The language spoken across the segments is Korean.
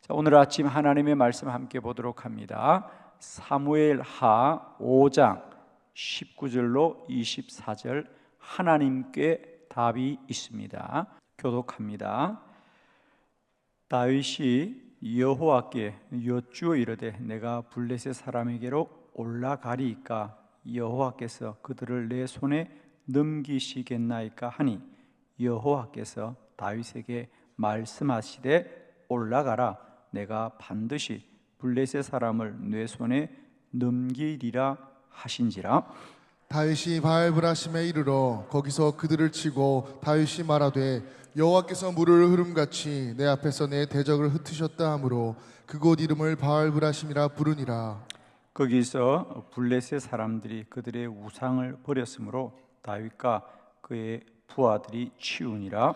자, 오늘 아침 하나님의 말씀 함께 보도록 합니다. 사무엘 하 5장 19절로 24절 하나님께 답이 있습니다. 교독합니다. 다윗이 여호와께 여쭈어 이르되 내가 블레셋 사람에게로 올라가리이까 여호와께서 그들을 내 손에 넘기시겠나이까 하니 여호와께서 다윗에게 말씀하시되 올라가라 내가 반드시 블레셋 사람을 내 손에 넘기리라 하신지라. 다윗이 바알브라심에 이르러 거기서 그들을 치고 다윗이 말하되 여호와께서 물을 흐름같이 내 앞에서 내 대적을 흩으셨다 하므로 그곳 이름을 바알브라심이라 부르니라. 거기서 블레셋 사람들이 그들의 우상을 버렸으므로 다윗과 그의 부하들이 치우니라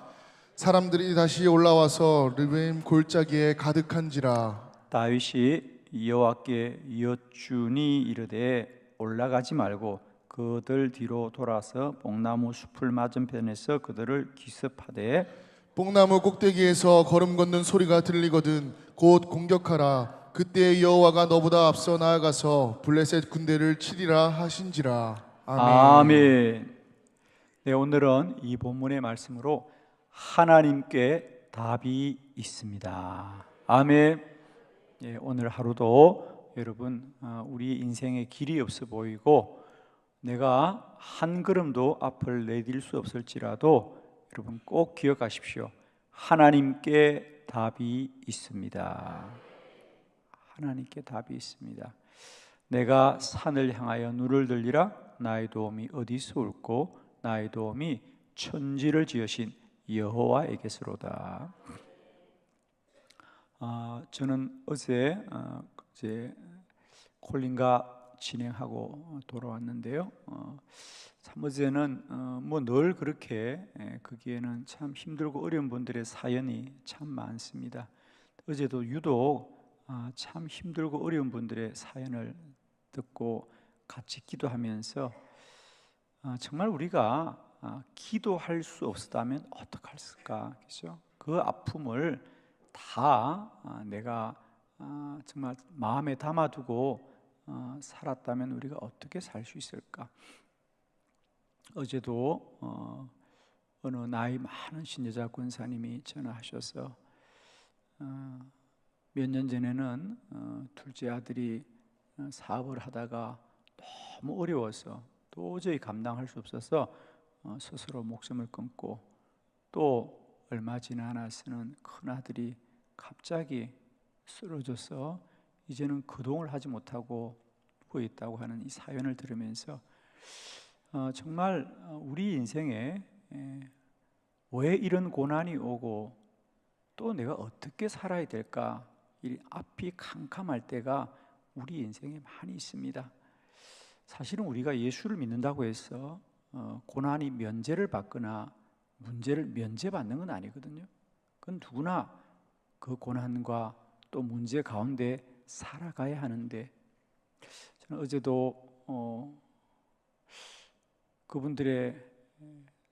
사람들이 다시 올라와서 르베임 골짜기에 가득한지라 다윗이 여호와께 여쭈니 이르되 올라가지 말고 그들 뒤로 돌아서 뽕나무 숲을 맞은편에서 그들을 기습하되 뽕나무 꼭대기에서 걸음 걷는 소리가 들리거든 곧 공격하라 그때 여호와가 너보다 앞서 나아가서 블레셋 군대를 치리라 하신지라 아멘. 아멘. 네, 오늘은 이 본문의 말씀으로 하나님께 답이 있습니다. 아멘. 예, 오늘 하루도 여러분 어, 우리 인생에 길이 없어 보이고 내가 한 걸음도 앞을 내딜 수 없을지라도 여러분 꼭 기억하십시오. 하나님께 답이 있습니다. 하나님께 답이 있습니다. 내가 산을 향하여 눈을 들리라 나의 도움이 어디서 올고 나의 도움이 천지를 지으신 여호와에게서로다. 아, 저는 어제 어, 이제 콜린과 진행하고 돌아왔는데요. 어, 참 어제는 어, 뭐늘 그렇게 예, 거기에는 참 힘들고 어려운 분들의 사연이 참 많습니다. 어제도 유독 아, 참 힘들고 어려운 분들의 사연을 듣고 같이 기도하면서 아, 정말 우리가 아, 기도할 수 없었다면 어떡할까, 그죠? 그 아픔을 다 아, 내가 아, 정말 마음에 담아두고 어, 살았다면 우리가 어떻게 살 수 있을까? 어제도 어, 어느 나이 많은 신여자 권사님이 전화하셔서 어, 몇년 전에는 어, 둘째 아들이 어, 사업을 하다가 너무 어려워서 도저히 감당할 수 없어서 어, 스스로 목숨을 끊고 또 얼마 지나 나서는 큰 아들이 갑자기 쓰러져서 이제는 거동을 하지 못하고 누워 있다고 하는 이 사연을 들으면서 어, 정말 어, 우리 인생에 에, 왜 이런 고난이 오고 또 내가 어떻게 살아야 될까 이 앞이 캄캄할 때가 우리 인생에 많이 있습니다. 사실은 우리가 예수를 믿는다고 해서 어, 고난이 면제를 받거나 문제를 면제받는 건 아니거든요. 그건 누구나 그 고난과 또 문제 가운데 살아가야 하는데 저는 어제도 어, 그분들의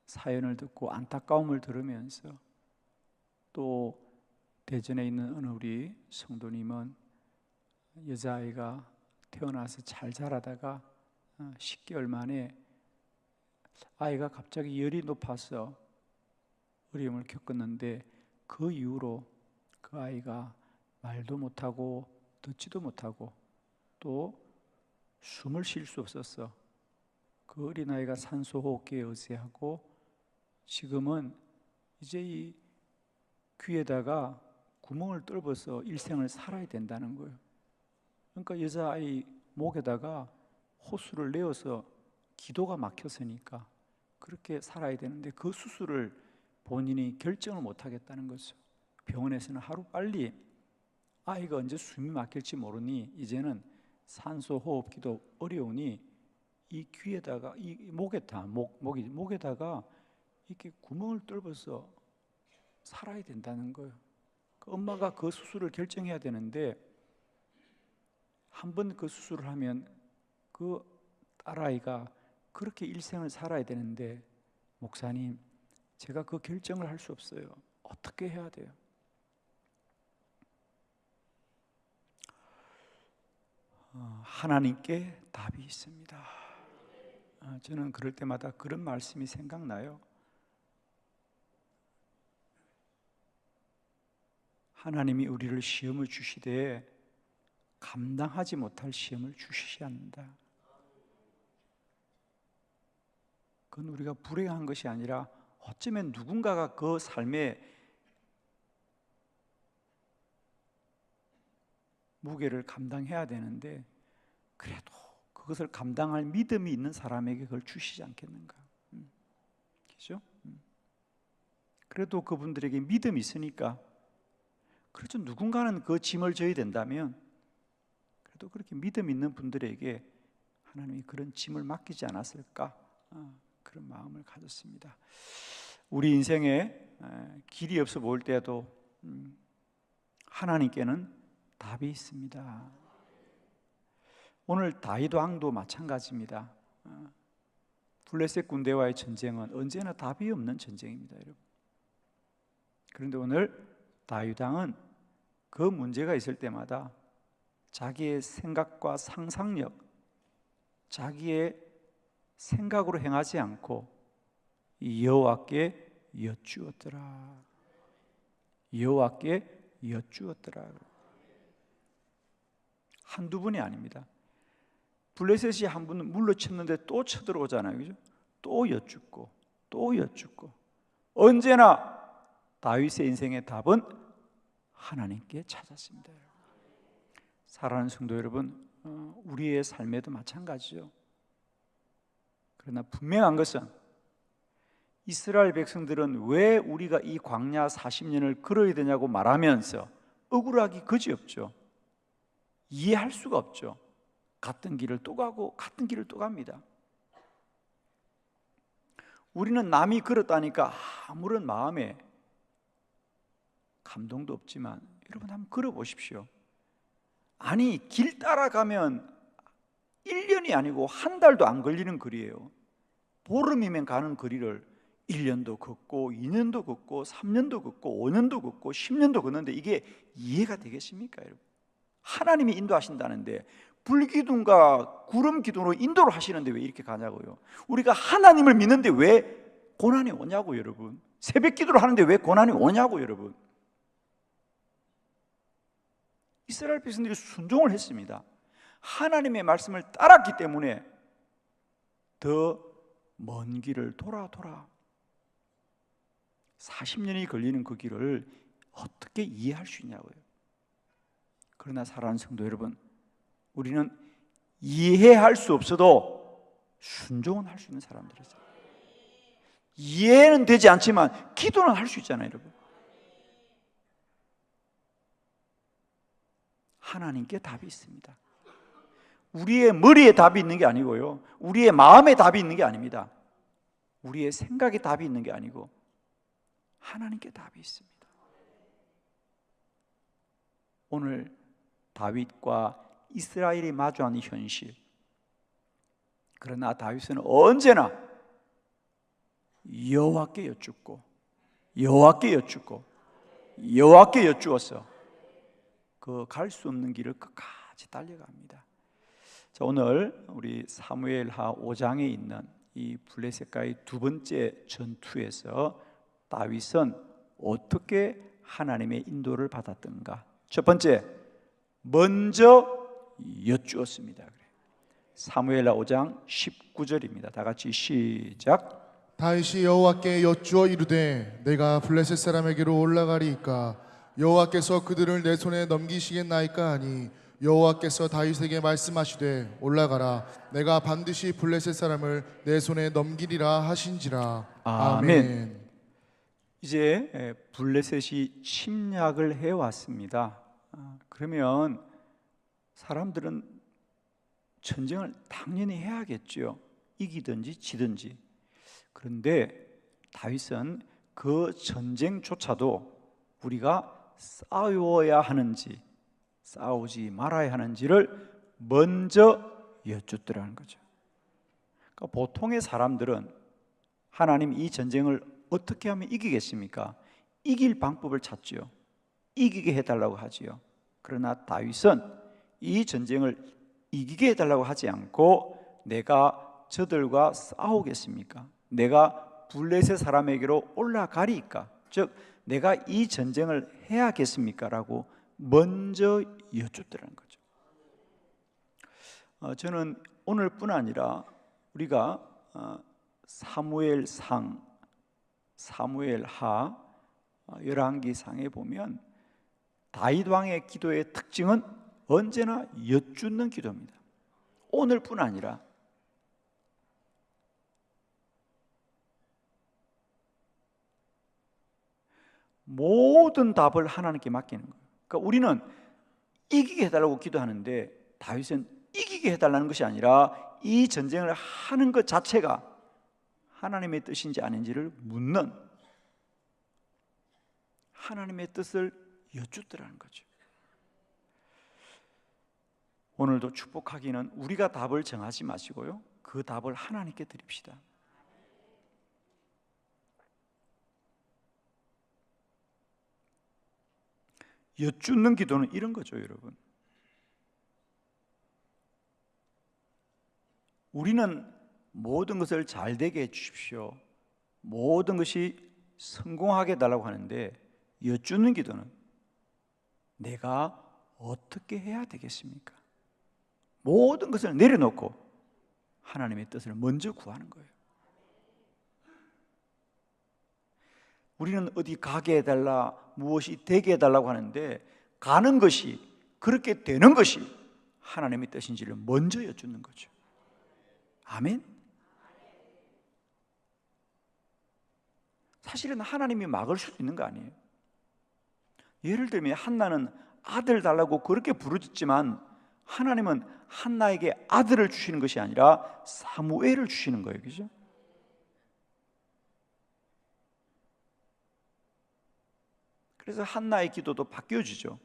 사연을 듣고 안타까움을 들으면서 또 대전에 있는 어느 우리 성도님은 여자아이가 태어나서 잘 자라다가 10개월 만에 아이가 갑자기 열이 높아서 어려움을 겪었는데 그 이후로 그 아이가 말도 못하고 듣지도 못하고 또 숨을 쉴 수 없었어. 그 어린아이가 산소호흡기에 의지하고 지금은 이제 이 귀에다가 구멍을 뚫어서 일생을 살아야 된다는 거예요. 그러니까 여자아이 목에다가 호수를 내어서 기도가 막혔으니까 그렇게 살아야 되는데 그 수술을 본인이 결정을 못 하겠다는 거죠. 병원에서는 하루 빨리 아이가 언제 숨이 막힐지 모르니 이제는 산소 호흡기도 어려우니 이 귀에다가 이 목에다 목 목이 목에다가 이렇게 구멍을 뚫어서 살아야 된다는 거예요. 그 엄마가 그 수술을 결정해야 되는데 한 번 그 수술을 하면 그 딸아이가 그렇게 일생을 살아야 되는데 목사님 제가 그 결정을 할 수 없어요. 어떻게 해야 돼요? 어, 하나님께 답이 있습니다. 아, 저는 그럴 때마다 그런 말씀이 생각나요. 하나님이 우리를 시험을 주시되 감당하지 못할 시험을 주시지 않는다. 그건 우리가 불행한 것이 아니라 어쩌면 누군가가 그 삶에 무게를 감당해야 되는데 그래도 그것을 감당할 믿음이 있는 사람에게 그걸 주시지 않겠는가? 음. 그죠? 음. 그래도 그분들에게 믿음이 있으니까 그렇죠. 누군가는 그 짐을 져야 된다면 그래도 그렇게 믿음 있는 분들에게 하나님이 그런 짐을 맡기지 않았을까? 어, 그런 마음을 가졌습니다. 우리 인생에 길이 없어 보일 때도 음, 하나님께는 답이 있습니다. 오늘 다윗 왕도 마찬가지입니다. 어, 블레셋 군대와의 전쟁은 언제나 답이 없는 전쟁입니다, 여러분. 그런데 오늘 다윗 왕은 그 문제가 있을 때마다 자기의 생각과 상상력, 자기의 생각으로 행하지 않고 여호와께 여쭈었더라. 여호와께 여쭈었더라. 한두 분이 아닙니다. 블레셋이 한 분은 물러쳤는데 또 쳐들어오잖아요. 그죠? 또 여쭙고 또 여쭙고 언제나 다윗의 인생의 답은 하나님께 찾았습니다. 사랑하는 성도 여러분, 어, 우리의 삶에도 마찬가지죠. 그러나 분명한 것은 이스라엘 백성들은 왜 우리가 이 광야 40년을 걸어야 되냐고 말하면서 억울하기 그지없죠. 이해할 수가 없죠. 같은 길을 또 가고 같은 길을 또 갑니다. 우리는 남이 걸었다니까 아무런 마음에 감동도 없지만 여러분 한번 걸어 보십시오. 아니 길 따라가면 1년이 아니고 한 달도 안 걸리는 거리예요. 보름이면 가는 거리를 1년도 걷고 2년도 걷고 3년도 걷고 5년도 걷고 10년도 걷는데 이게 이해가 되겠습니까, 여러분? 하나님이 인도하신다는데 불기둥과 구름 기둥으로 인도를 하시는데 왜 이렇게 가냐고요? 우리가 하나님을 믿는데 왜 고난이 오냐고 여러분? 새벽 기도를 하는데 왜 고난이 오냐고 여러분? 이스라엘 백성들이 순종을 했습니다. 하나님의 말씀을 따랐기 때문에 더 먼 길을 돌아 돌아 40년이 걸리는 그 길을 어떻게 이해할 수 있냐고요. 그러나 사랑하는 성도 여러분, 우리는 이해할 수 없어도 순종은 할 수 있는 사람들이죠. 이해는 되지 않지만 기도는 할 수 있잖아요, 여러분. 하나님께 답이 있습니다. 우리의 머리에 답이 있는 게 아니고요. 우리의 마음에 답이 있는 게 아닙니다. 우리의 생각에 답이 있는 게 아니고 하나님께 답이 있습니다. 오늘 다윗과 이스라엘이 마주하는 현실. 그러나 다윗은 언제나 여호와께 여쭙고 여호와께 여쭙고 여호와께 여쭈었어. 그갈 수 없는 길을 끝까지 달려갑니다. 자, 오늘 우리 사무엘하 5장에 있는 이 블레셋과의 두 번째 전투에서 다윗은 어떻게 하나님의 인도를 받았던가? 첫 번째, 먼저 여쭈었습니다. 사무엘하 5장 19절입니다. 다 같이 시작. 다윗이 여호와께 여쭈어 이르되 내가 블레셋 사람에게로 올라가리이까 여호와께서 그들을 내 손에 넘기시겠나이까 하니 여호와께서 다윗에게 말씀하시되 올라가라 내가 반드시 블레셋 사람을 내 손에 넘기리라 하신지라 아멘. 이제 블레셋이 침략을 해 왔습니다. 아, 그러면 사람들은 전쟁을 당연히 해야겠죠. 이기든지 지든지. 그런데 다윗은 그 전쟁조차도 우리가 싸워야 하는지 싸우지 말아야 하는지를 먼저 여쭙더라는 거죠. 그러니까 보통의 사람들은 하나님 이 전쟁을 어떻게 하면 이기겠습니까? 이길 방법을 찾지요. 이기게 해달라고 하지요. 그러나 다윗은 이 전쟁을 이기게 해달라고 하지 않고 내가 저들과 싸우겠습니까? 내가 블레셋 사람에게로 올라가리까? 즉 내가 이 전쟁을 해야겠습니까? 라고 먼저 여쭙더라는 거죠. 어, 저는 오늘뿐 아니라 우리가 어, 사무엘상, 사무엘하, 어, 열왕기상에 보면 다윗 왕의 기도의 특징은 언제나 여쭙는 기도입니다. 오늘뿐 아니라 모든 답을 하나님께 맡기는 거예요. 그러니까 우리는 이기게 해달라고 기도하는데 다윗은 이기게 해달라는 것이 아니라 이 전쟁을 하는 것 자체가 하나님의 뜻인지 아닌지를 묻는 하나님의 뜻을 여쭙더라는 거죠. 오늘도 축복하기는 우리가 답을 정하지 마시고요. 그 답을 하나님께 드립시다. 여쭙는 기도는 이런 거죠, 여러분. 우리는 모든 것을 잘 되게 해 주십시오. 모든 것이 성공하게 해달라고 하는데 여쭙는 기도는 내가 어떻게 해야 되겠습니까? 모든 것을 내려놓고 하나님의 뜻을 먼저 구하는 거예요. 우리는 어디 가게 해달라, 무엇이 되게 해달라고 하는데 가는 것이 그렇게 되는 것이 하나님의 뜻인지를 먼저 여쭙는 거죠. 아멘. 사실은 하나님이 막을 수도 있는 거 아니에요. 예를 들면 한나는 아들 달라고 그렇게 부르짖지만 하나님은 한나에게 아들을 주시는 것이 아니라 사무엘을 주시는 거예요. 그죠? 그래서 한나의 기도도 바뀌어지죠.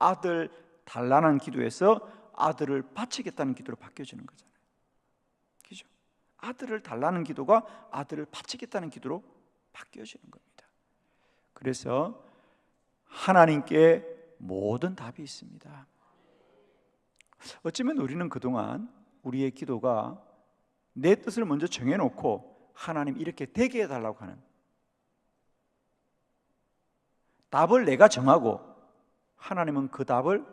아들 달라는 기도에서 아들을 바치겠다는 기도로 바뀌어지는 거잖아요. 그죠? 아들을 달라는 기도가 아들을 바치겠다는 기도로 바뀌어지는 겁니다. 그래서 하나님께 모든 답이 있습니다. 어쩌면 우리는 그동안 우리의 기도가 내 뜻을 먼저 정해놓고 하나님 이렇게 되게 해달라고 하는 답을 내가 정하고 하나님은 그 답을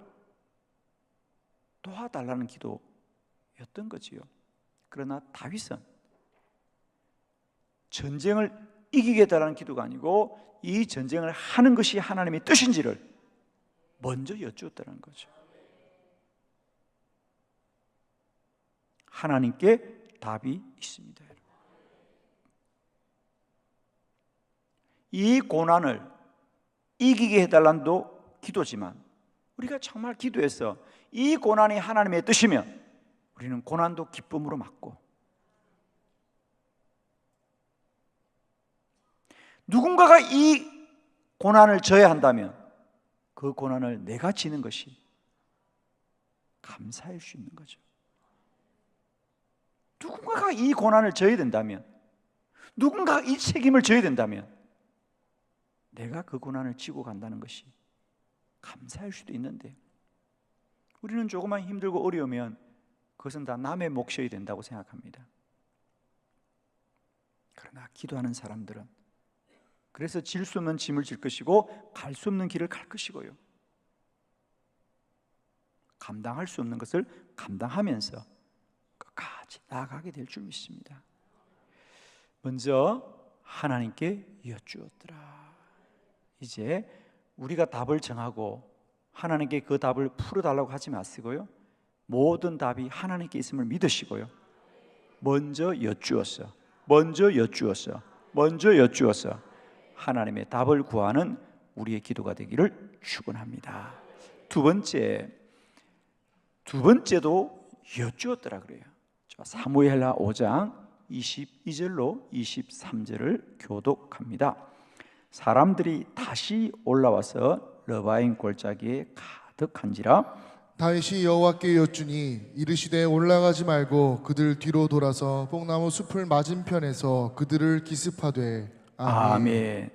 도와달라는 기도였던 거지요. 그러나 다윗은 전쟁을 이기게 해달라는 기도가 아니고 이 전쟁을 하는 것이 하나님의 뜻인지를 먼저 여쭈었다는 거죠. 하나님께 답이 있습니다. 이 고난을 이기게 해달란도 기도지만 우리가 정말 기도해서 이 고난이 하나님의 뜻이면 우리는 고난도 기쁨으로 맞고 누군가가 이 고난을 져야 한다면 그 고난을 내가 지는 것이 감사할 수 있는 거죠. 누군가가 이 고난을 져야 된다면, 누군가가 이 책임을 져야 된다면, 내가 그 고난을 지고 간다는 것이 감사할 수도 있는데, 우리는 조금만 힘들고 어려우면 그것은 다 남의 몫이어야 된다고 생각합니다. 그러나 기도하는 사람들은 그래서 질 수 없는 짐을 질 것이고 갈 수 없는 길을 갈 것이고요. 감당할 수 없는 것을 감당하면서 끝까지 나아가게 될 줄 믿습니다. 먼저 하나님께 여쭈었더라. 이제 우리가 답을 정하고 하나님께 그 답을 풀어달라고 하지 마시고요. 모든 답이 하나님께 있음을 믿으시고요. 먼저 여쭈었어. 먼저 여쭈었어. 먼저 여쭈었어. 하나님의 답을 구하는 우리의 기도가 되기를 축원합니다. 두 번째, 두 번째도 여쭈었더라 그래요. 사무엘하 5장 22절로 23절을 교독합니다. 사람들이 다시 올라와서 러바인 골짜기에 가득한지라 다윗이 여호와께 여쭈니 이르시되 올라가지 말고 그들 뒤로 돌아서 뽕나무 숲을 맞은편에서 그들을 기습하되 아멘. 아멘.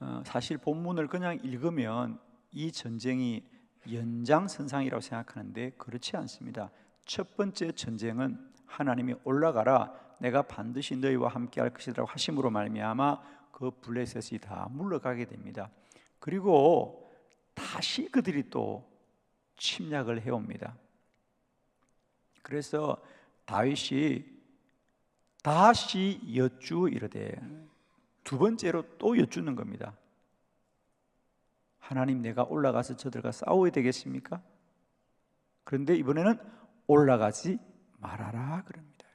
어, 사실 본문을 그냥 읽으면 이 전쟁이 연장선상이라고 생각하는데 그렇지 않습니다. 첫 번째 전쟁은 하나님이 올라가라 내가 반드시 너희와 함께 할 것이라고 하심으로 말미암아 그 블레셋이 다 물러가게 됩니다. 그리고 다시 그들이 또 침략을 해옵니다. 그래서 다윗이 다시 여쭈 이르되 두 번째로 또 여쭈는 겁니다. 하나님 내가 올라가서 저들과 싸워야 되겠습니까? 그런데 이번에는 올라가지 말아라 그럽니다.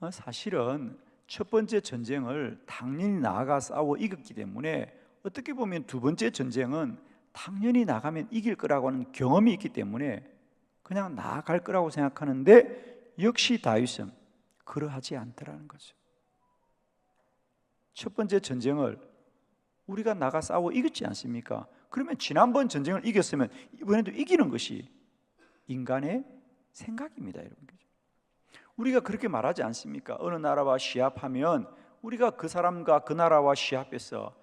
어, 사실은 첫 번째 전쟁을 당연히 나아가 싸워 이겼기 때문에 어떻게 보면 두 번째 전쟁은 당연히 나가면 이길 거라고 하는 경험이 있기 때문에 그냥 나아갈 거라고 생각하는데 역시 다윗은 그러하지 않더라는 거죠. 첫 번째 전쟁을 우리가 나가 싸워 이겼지 않습니까? 그러면 지난번 전쟁을 이겼으면 이번에도 이기는 것이 인간의 생각입니다, 여러분. 우리가 그렇게 말하지 않습니까? 어느 나라와 시합하면 우리가 그 사람과 그 나라와 시합해서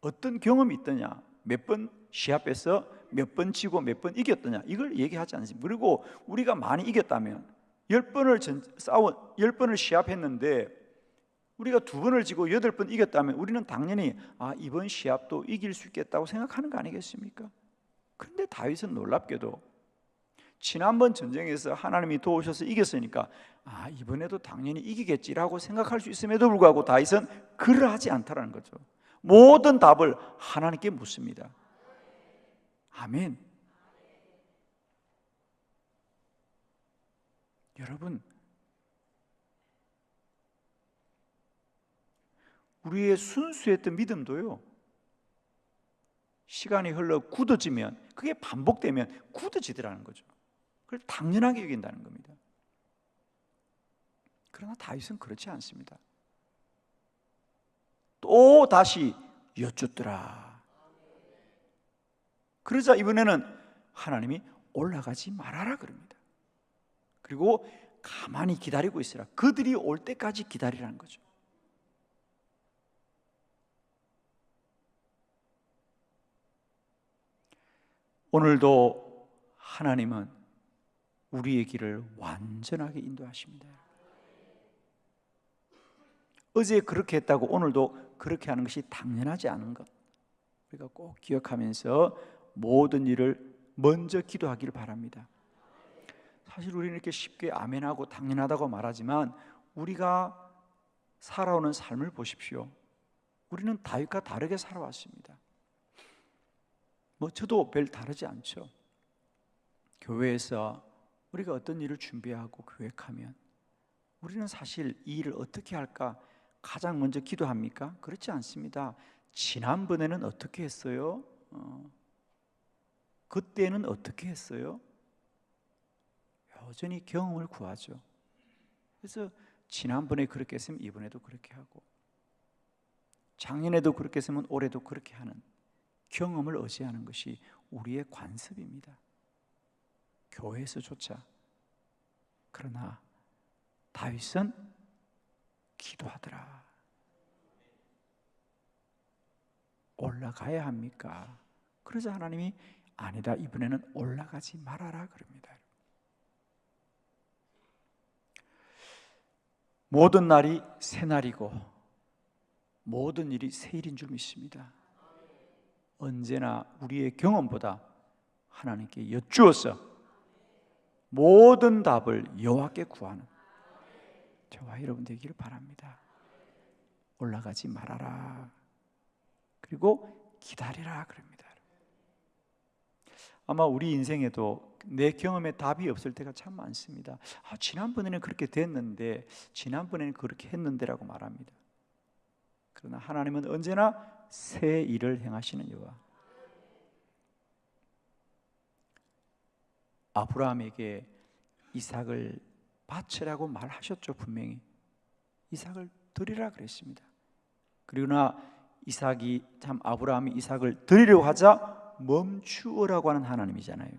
어떤 경험이 있더냐, 몇 번 시합해서 몇번 지고 몇 번 이겼더냐 이걸 얘기하지 않습니다. 그리고 우리가 많이 이겼다면 열 번을 싸워 열 번을 시합했는데 우리가 두 번을 지고 여덟 번 이겼다면 우리는 당연히 아 이번 시합도 이길 수 있겠다고 생각하는 거 아니겠습니까? 그런데 다윗은 놀랍게도 지난번 전쟁에서 하나님이 도우셔서 이겼으니까 아 이번에도 당연히 이기겠지라고 생각할 수 있음에도 불구하고 다윗은 그러하지 않다라는 거죠. 모든 답을 하나님께 묻습니다. 아멘. 여러분 우리의 순수했던 믿음도요. 시간이 흘러 굳어지면 그게 반복되면 굳어지더라는 거죠. 그걸 당연하게 여긴다는 겁니다. 그러나 다윗은 그렇지 않습니다. 또 다시 여쭙더라. 그러자 이번에는 하나님이 올라가지 말아라 그럽니다. 그리고 가만히 기다리고 있으라. 그들이 올 때까지 기다리라는 거죠. 오늘도 하나님은 우리의 길을 완전하게 인도하십니다. 어제 그렇게 했다고 오늘도 그렇게 하는 것이 당연하지 않은 것. 우리가 꼭 기억하면서 모든 일을 먼저 기도하기를 바랍니다. 사실 우리는 이렇게 쉽게 아멘하고 당연하다고 말하지만 우리가 살아오는 삶을 보십시오. 우리는 다윗과 다르게 살아왔습니다. 뭐 저도 별 다르지 않죠. 교회에서 우리가 어떤 일을 준비하고 계획하면 우리는 사실 이 일을 어떻게 할까 가장 먼저 기도합니까? 그렇지 않습니다. 지난번에는 어떻게 했어요? 어, 그때는 어떻게 했어요? 여전히 경험을 구하죠. 그래서 지난번에 그렇게 했으면 이번에도 그렇게 하고 작년에도 그렇게 했으면 올해도 그렇게 하는 경험을 의지하는 것이 우리의 관습입니다. 교회에서조차. 그러나 다윗은 기도하더라. 올라가야 합니까? 그러자 하나님이 아니다. 이번에는 올라가지 말아라 그럽니다. 모든 날이 새 날이고 모든 일이 새 일인 줄 믿습니다. 언제나 우리의 경험보다 하나님께 여쭈어서 모든 답을 여호와께 구하는 저와 여러분 되기를 바랍니다. 올라가지 말아라. 그리고 기다리라 그럽니다. 아마 우리 인생에도 내 경험에 답이 없을 때가 참 많습니다. 아, 지난번에는 그렇게 됐는데, 지난번에는 그렇게 했는데라고 말합니다. 그러나 하나님은 언제나 새 일을 행하시는 여호와. 아브라함에게 이삭을 바치라고 말하셨죠 분명히 이삭을 드리라 그랬습니다. 그러나 이삭이 참 아브라함이 이삭을 드리려고 하자 멈추어라고 하는 하나님이잖아요.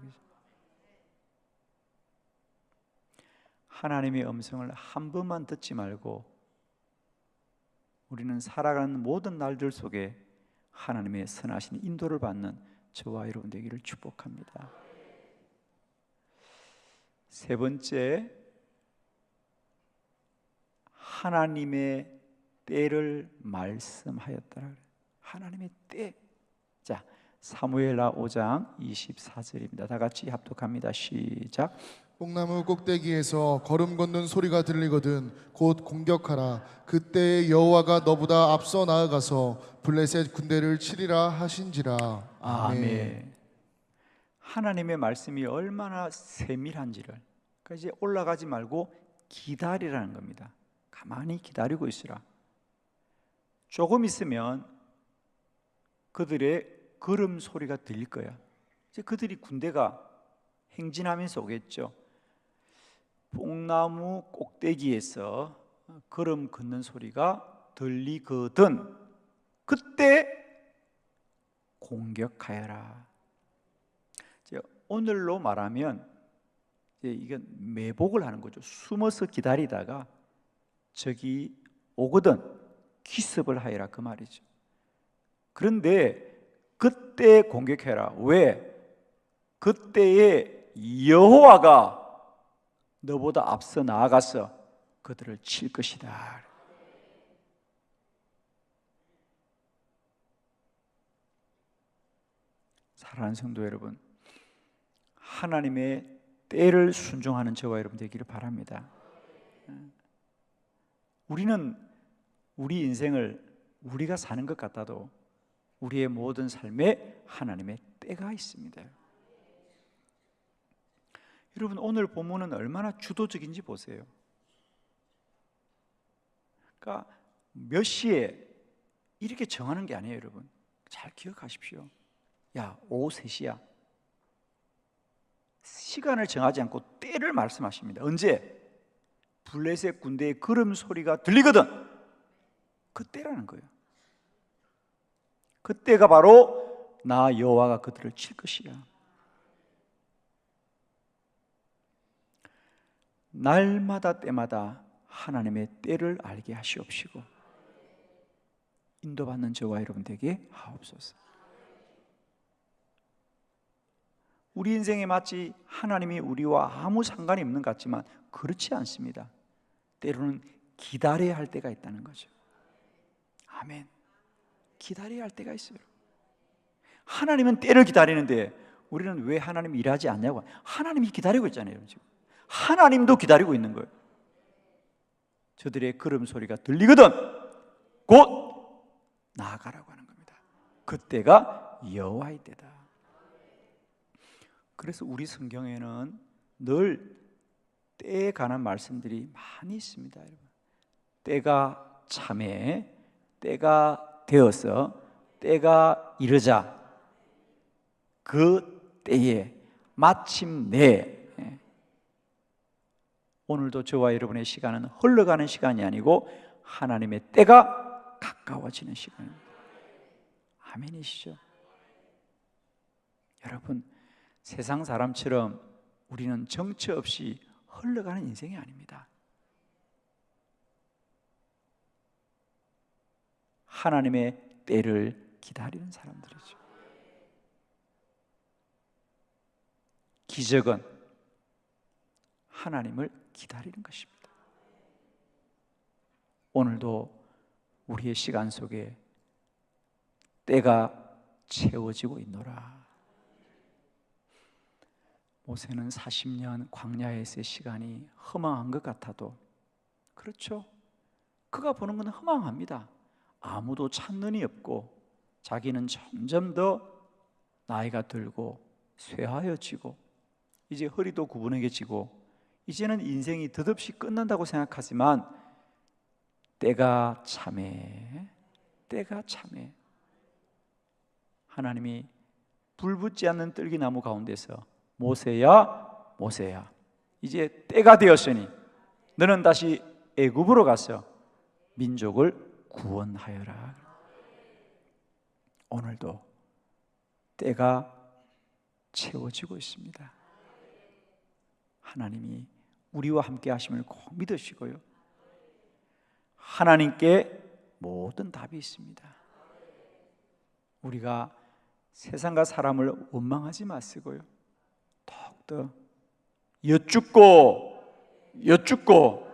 하나님의 음성을 한 번만 듣지 말고 우리는 살아가는 모든 날들 속에 하나님의 선하신 인도를 받는 저와 여러분 되기를 축복합니다. 세 번째 하나님의 때를 말씀하였더라. 하나님의 때. 자, 사무엘라 5장 24절입니다. 다 같이 합독합니다. 시작. 뽕나무 꼭대기에서 걸음 걷는 소리가 들리거든 곧 공격하라 그때 여호와가 너보다 앞서 나아가서 블레셋 군대를 치리라 하신지라 아멘. 하나님의 말씀이 얼마나 세밀한지를 그러니까 이제 올라가지 말고 기다리라는 겁니다. 가만히 기다리고 있으라. 조금 있으면 그들의 걸음 소리가 들릴 거야. 이제 그들이 군대가 행진하면서 오겠죠. 뽕나무 꼭대기에서 걸음 걷는 소리가 들리거든. 그때 공격하여라. 오늘로 말하면 이건 매복을 하는 거죠. 숨어서 기다리다가 적이 오거든 기습을 하여라 그 말이죠. 그런데 그때 공격해라. 왜? 그때에 여호와가 너보다 앞서 나아가서 그들을 칠 것이다. 사랑하는 성도 여러분, 하나님의 때를 순종하는 저와 여러분 되기를 바랍니다. 우리는 우리 인생을 우리가 사는 것 같아도 우리의 모든 삶에 하나님의 때가 있습니다. 여러분 오늘 본문은 얼마나 주도적인지 보세요. 그러니까 몇 시에 이렇게 정하는 게 아니에요, 여러분. 잘 기억하십시오. 야, 오후 3시야. 시간을 정하지 않고 때를 말씀하십니다. 언제? 블레셋 군대의 걸음 소리가 들리거든. 그때라는 거예요. 그때가 바로 나 여호와가 그들을 칠 것이야. 날마다 때마다 하나님의 때를 알게 하시옵시고 인도받는 저와 여러분 되게 하옵소서. 우리 인생에 마치 하나님이 우리와 아무 상관이 없는 것 같지만 그렇지 않습니다. 때로는 기다려야 할 때가 있다는 거죠. 아멘. 기다려야 할 때가 있어요. 하나님은 때를 기다리는데 우리는 왜 하나님 일하지 않냐고. 하나님이 기다리고 있잖아요, 지금. 하나님도 기다리고 있는 거예요. 저들의 걸음 소리가 들리거든 곧 나아가라고 하는 겁니다. 그때가 여호와의 때다. 그래서 우리 성경에는 늘 때에 관한 말씀들이 많이 있습니다, 여러분. 때가 참에 때가 되어서 때가 이르자 그 때에 마침내 예. 오늘도 저와 여러분의 시간은 흘러가는 시간이 아니고 하나님의 때가 가까워지는 시간입니다. 아멘이시죠? 여러분 세상 사람처럼 우리는 정처 없이 흘러가는 인생이 아닙니다. 하나님의 때를 기다리는 사람들이죠. 기적은 하나님을 기다리는 것입니다. 오늘도 우리의 시간 속에 때가 채워지고 있노라. 모세는 40년 광야에서의 시간이 허망한 것 같아도 그렇죠. 그가 보는 건 허망합니다. 아무도 찾는 이 없고 자기는 점점 더 나이가 들고 쇠하여지고 이제 허리도 구부러져지고 이제는 인생이 덧없이 끝난다고 생각하지만 때가 참해 때가 참해 하나님이 불 붙지 않는 뜰기나무 가운데서 모세야 모세야 이제 때가 되었으니 너는 다시 애굽으로 가서 민족을 구원하여라. 오늘도 때가 채워지고 있습니다. 하나님이 우리와 함께 하심을 꼭 믿으시고요. 하나님께 모든 답이 있습니다. 우리가 세상과 사람을 원망하지 마시고요. 더욱더 여쭙고 여쭙고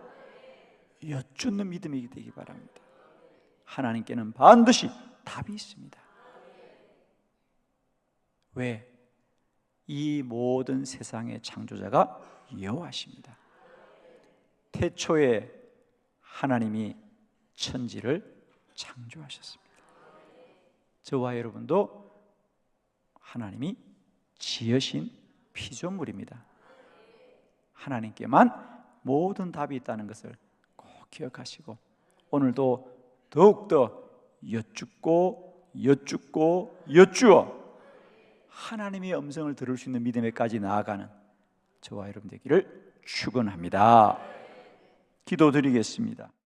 여쭙는 믿음이 되기 바랍니다. 하나님께는 반드시 답이 있습니다. 왜? 이 모든 세상의 창조자가 여호와십니다. 태초에 하나님이 천지를 창조하셨습니다. 저와 여러분도 하나님이 지으신 피조물입니다. 하나님께만 모든 답이 있다는 것을 꼭 기억하시고 오늘도 더욱더 여쭙고 여쭙고 여쭈어 하나님의 음성을 들을 수 있는 믿음에까지 나아가는 저와 여러분 되기를 축원합니다. 기도드리겠습니다.